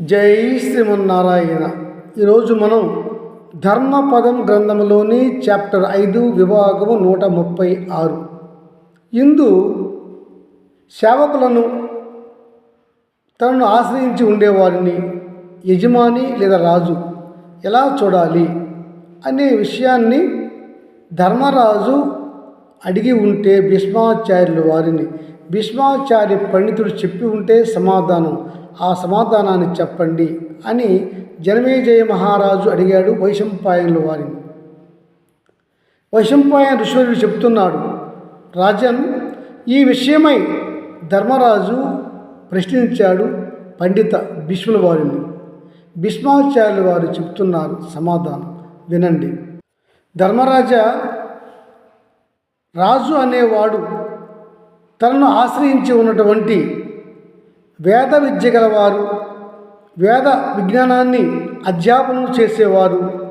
జై శ్రీమన్నారాయణ. ఈరోజు మనం ధర్మపదం గ్రంథంలోని చాప్టర్ ఐదు విభాగము నూట ముప్పై ఆరు. ఇందు సేవకులను తనను ఆశ్రయించి ఉండేవారిని యజమాని లేదా రాజు ఎలా చూడాలి అనే విషయాన్ని ధర్మరాజు అడిగి ఉంటే భీష్మాచార్యులు వారిని. భీష్మాచార్య పండితుడు చెప్పి ఉంటే సమాధానం ఆ సమాధానాన్ని చెప్పండి అని జనమేజయ మహారాజు అడిగాడు వైశంపాయనుల వారిని. వైశంపాయన ఋషువుడు చెప్తున్నాడు రాజన్ ఈ విషయమై ధర్మరాజు ప్రశ్నించాడు పండిత భీష్ముల వారిని. భీష్మాచార్యుల వారు చెప్తున్నారు సమాధానం వినండి. ధర్మరాజ రాజు అనేవాడు తనను ఆశ్రయించి ఉన్నటువంటి వేద విద్య గలవారు వేద విజ్ఞానాన్ని అధ్యాపనం చేసేవారు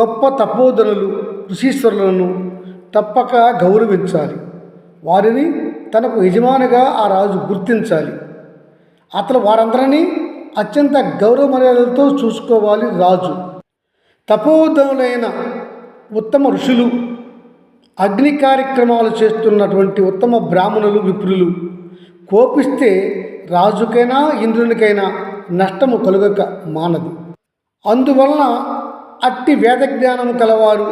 గొప్ప తపోధనులు ఋషీశ్వరులను తప్పక గౌరవించాలి. వారిని తనకు యజమానిగా ఆ రాజు గుర్తించాలి. అతను వారందరినీ అత్యంత గౌరవ మర్యాదలతో చూసుకోవాలి రాజు. తపోధనులైన ఉత్తమ ఋషులు అగ్ని కార్యక్రమాలు చేస్తున్నటువంటి ఉత్తమ బ్రాహ్మణులు విప్రులు కోపిస్తే రాజుకైనా ఇంద్రునికైనా నష్టము కలుగక మానదు. అందువలన అట్టి వేద జ్ఞానము కలవారు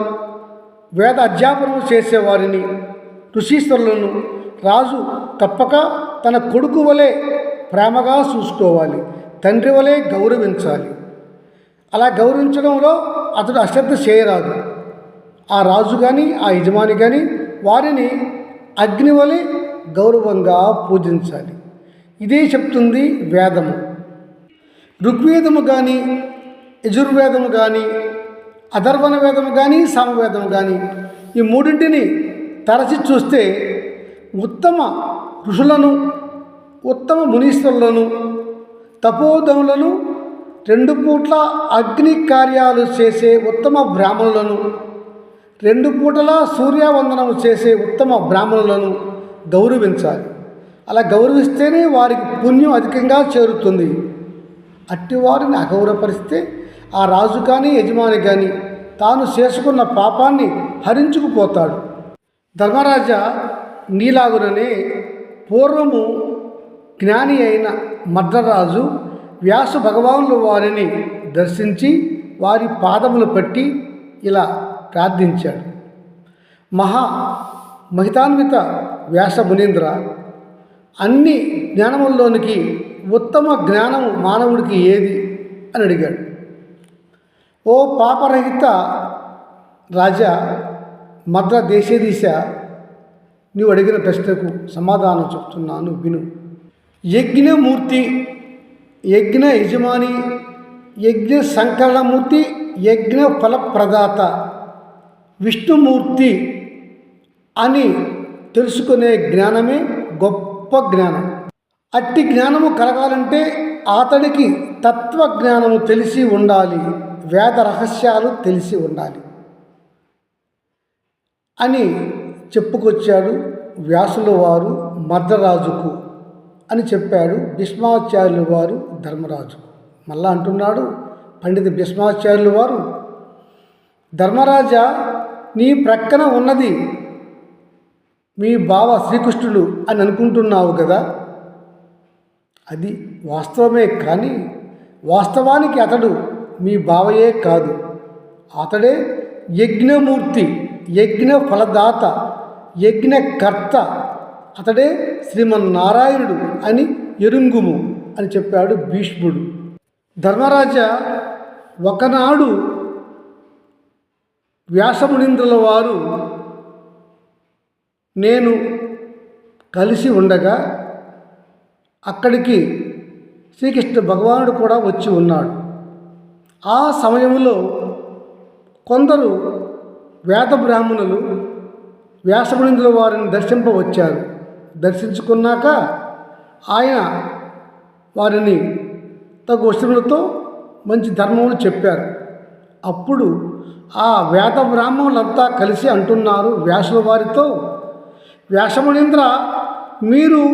వేద అధ్యాపనము చేసేవారిని ఋషీశ్వరులను రాజు తప్పక తన కొడుకు వలె ప్రేమగా చూసుకోవాలి తండ్రి వలె గౌరవించాలి. అలా గౌరవించడంలో అతడు అశ్రద్ధ చేయరాదు. ఆ రాజు కానీ ఆ యజమాని కానీ వారిని అగ్ని వలె గౌరవంగా పూజించాలి. ఇదే చెప్తుంది వేదము. ఋగ్వేదము కానీ యజుర్వేదము కానీ అధర్వణ వేదము కానీ సామవేదము కానీ ఈ మూడింటిని తరచి చూస్తే ఉత్తమ ఋషులను ఉత్తమ మునీశ్వరులను తపోధములను రెండు పూట్ల అగ్ని కార్యాలు చేసే ఉత్తమ బ్రాహ్మణులను రెండు పూటలా సూర్యవందనము చేసే ఉత్తమ బ్రాహ్మణులను గౌరవించాలి. అలా గౌరవిస్తేనే వారికి పుణ్యం అధికంగా చేరుతుంది. అట్టి వారిని అగౌరవపరిస్తే ఆ రాజు కానీ యజమాని కానీ తాను చేసుకున్న పాపాన్ని హరించుకుపోతాడు. ధర్మరాజా నీలాగుననే పూర్వము జ్ఞాని అయిన మద్రరాజు వ్యాస భగవానులు వారిని దర్శించి వారి పాదములు పట్టి ఇలా ప్రార్థించాడు. మహా మహితాన్విత వ్యాస మునీంద్ర అన్ని జ్ఞానముల్లోనికి ఉత్తమ జ్ఞానము మానవుడికి ఏది అని అడిగాడు. ఓ పాపరహిత రాజా మద్ర దేశదీశ నీవు అడిగిన ప్రశ్నకు సమాధానం చెప్తున్నాను విను. యజ్ఞమూర్తి యజ్ఞ యజమాని యజ్ఞ సంకలనమూర్తి యజ్ఞ ఫలప్రదాత విష్ణుమూర్తి అని తెలుసుకునే జ్ఞానమే గొప్ప జ్ఞానం అట్టి జ్ఞానము కలగాలంటే అతడికి తత్వజ్ఞానము తెలిసి ఉండాలి వేద రహస్యాలు తెలిసి ఉండాలి అని చెప్పుకొచ్చాడు వ్యాసుల వారు మద్రరాజుకు అని చెప్పాడు భీష్మాచార్యుల వారు ధర్మరాజుకు. మళ్ళా అంటున్నాడు పండిత భీష్మాచార్యుల వారు ధర్మరాజా నీ ప్రక్కన ఉన్నది మీ బావ శ్రీకృష్ణుడు అని అనుకుంటున్నావు కదా? అది వాస్తవమే కానీ వాస్తవానికి అతడు మీ బావయే కాదు. అతడే యజ్ఞమూర్తి యజ్ఞ ఫలదాత యజ్ఞకర్త అతడే శ్రీమన్నారాయణుడు అని ఎరుంగుము అని చెప్పాడు భీష్ముడు. ధర్మరాజా ఒకనాడు వ్యాసమునింద్రుల వారు నేను కలిసి ఉండగా అక్కడికి శ్రీకృష్ణ భగవానుడు కూడా వచ్చి ఉన్నాడు. ఆ సమయంలో కొందరు వేద బ్రాహ్మణులు వ్యాసమునిందుల వారిని దర్శింపవచ్చారు. దర్శించుకున్నాక ఆయన వారిని తగు వస్తువులతో మంచి ధర్మములు చెప్పారు. అప్పుడు ఆ వేద బ్రాహ్మణులంతా కలిసి అంటున్నారు వ్యాసుల వారితో వ్యాసమునింద్ర మీరు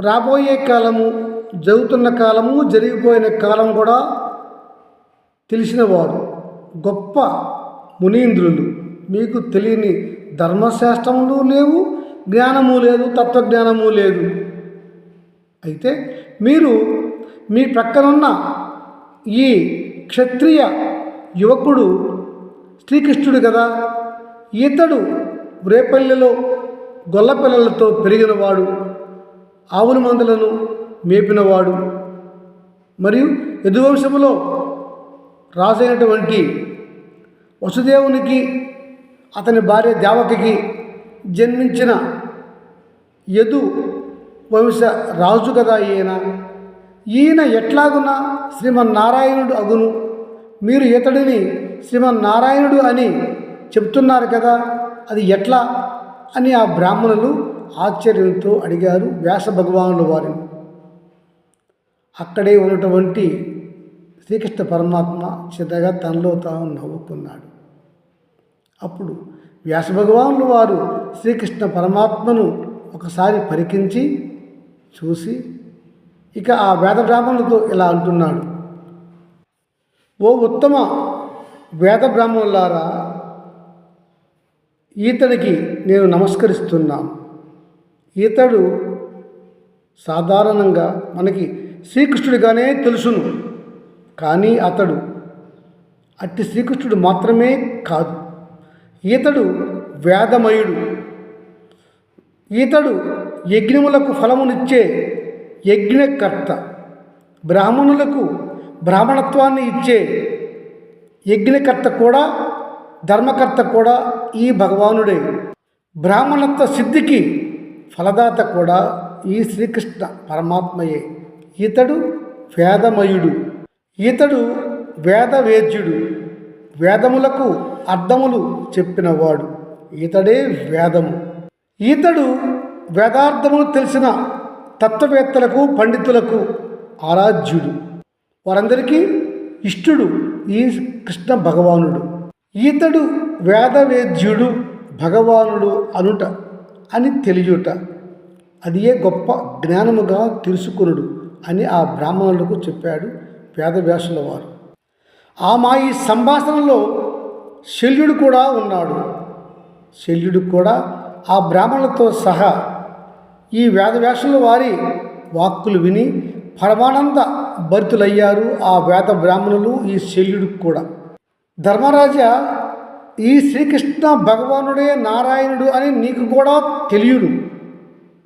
రాబోయే కాలము జరుగుతున్న కాలము జరిగిపోయిన కాలం కూడా తెలిసినవారు. గొప్ప మునీంద్రులు. మీకు తెలియని ధర్మశాస్త్రములు లేవు జ్ఞానము లేదు తత్వజ్ఞానము లేదు. అయితే మీరు మీ ప్రక్కనున్న ఈ క్షత్రియ యువకుడు శ్రీకృష్ణుడు కదా? ఇతడు రేపల్లెలో గొల్లపిల్లలతో పెరిగినవాడు ఆవుల మందులను మేపినవాడు. మరియు యదువంశములో రాజైనటువంటి వసుదేవునికి అతని భార్య దేవకికి జన్మించిన యదు వంశ రాజు కదా ఈయన. ఈయన ఎట్లాగున శ్రీమన్నారాయణుడు అగును? మీరు ఇతడిని శ్రీమన్నారాయణుడు అని చెప్తున్నారు కదా అది ఎట్లా? అని ఆ బ్రాహ్మణులు ఆశ్చర్యంతో అడిగారు వ్యాస భగవానుల వారిని. అక్కడే ఉన్నటువంటి శ్రీకృష్ణ పరమాత్మ చిన్నగా తనలో తాను నవ్వుకున్నాడు. అప్పుడు వ్యాస భగవానులు వారు శ్రీకృష్ణ పరమాత్మను ఒకసారి పరికించి చూసి ఇక ఆ వేద బ్రాహ్మణులతో ఇలా అంటున్నాడు. ఓ ఉత్తమ వేద బ్రాహ్మణులారా ఈతడికి నేను నమస్కరిస్తున్నాను ఈతడు సాధారణంగా మనకి శ్రీకృష్ణుడిగానే తెలుసును. కానీ అతడు అట్టి శ్రీకృష్ణుడు మాత్రమే కాదు. ఈతడు వేదమయుడు. ఈతడు యజ్ఞములకు ఫలమునిచ్చే యజ్ఞకర్త. బ్రాహ్మణులకు బ్రాహ్మణత్వాన్ని ఇచ్చే యజ్ఞకర్త కూడా ధర్మకర్త కూడా ఈ భగవానుడే. బ్రాహ్మణత్వ సిద్ధికి ఫలదాత కూడా ఈ శ్రీకృష్ణ పరమాత్మయే. ఇతడు వేదమయుడు. ఇతడు వేదవేద్యుడు. వేదములకు అర్థములు చెప్పినవాడు. ఇతడే వేదము. ఈతడు వేదార్థములు తెలిసిన తత్వవేత్తలకు పండితులకు ఆరాధ్యుడు. వారందరికీ ఇష్టుడు ఈ కృష్ణ భగవానుడు. ఈతడు వేదవేద్యుడు భగవానుడు అనుట అని తెలియుట అదియే గొప్ప జ్ఞానముగా తెలుసుకునుడు అని ఆ బ్రాహ్మణులకు చెప్పాడు వేదవ్యాసుల వారు. ఆ మా ఈ సంభాషణలో శల్యుడు కూడా ఉన్నాడు. శల్యుడు కూడా ఆ బ్రాహ్మణులతో సహా ఈ వేదవ్యాసుల వారి వాక్కులు విని పరమానంద భరితులయ్యారు ఆ వేద బ్రాహ్మణులు ఈ శల్యుడికి కూడా. ధర్మరాజ ఈ శ్రీకృష్ణ భగవానుడే నారాయణుడు అని నీకు కూడా తెలియదు.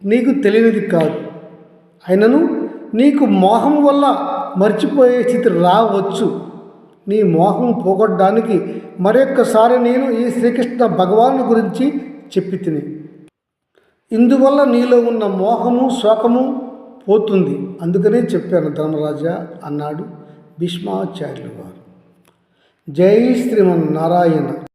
నీకు తెలియనిది కాదు. అయినను నీకు మోహం వల్ల మర్చిపోయే స్థితి రావచ్చు. నీ మోహం పోగొట్టడానికి మరొక్కసారి నేను ఈ శ్రీకృష్ణ భగవాను గురించి చెప్పి తిని ఇందువల్ల నీలో ఉన్న మోహము శోకము పోతుంది. అందుకనే చెప్పాను ధర్మరాజా అన్నాడు భీష్మాచార్యులు వారు. జై శ్రీమన్నారాయణ.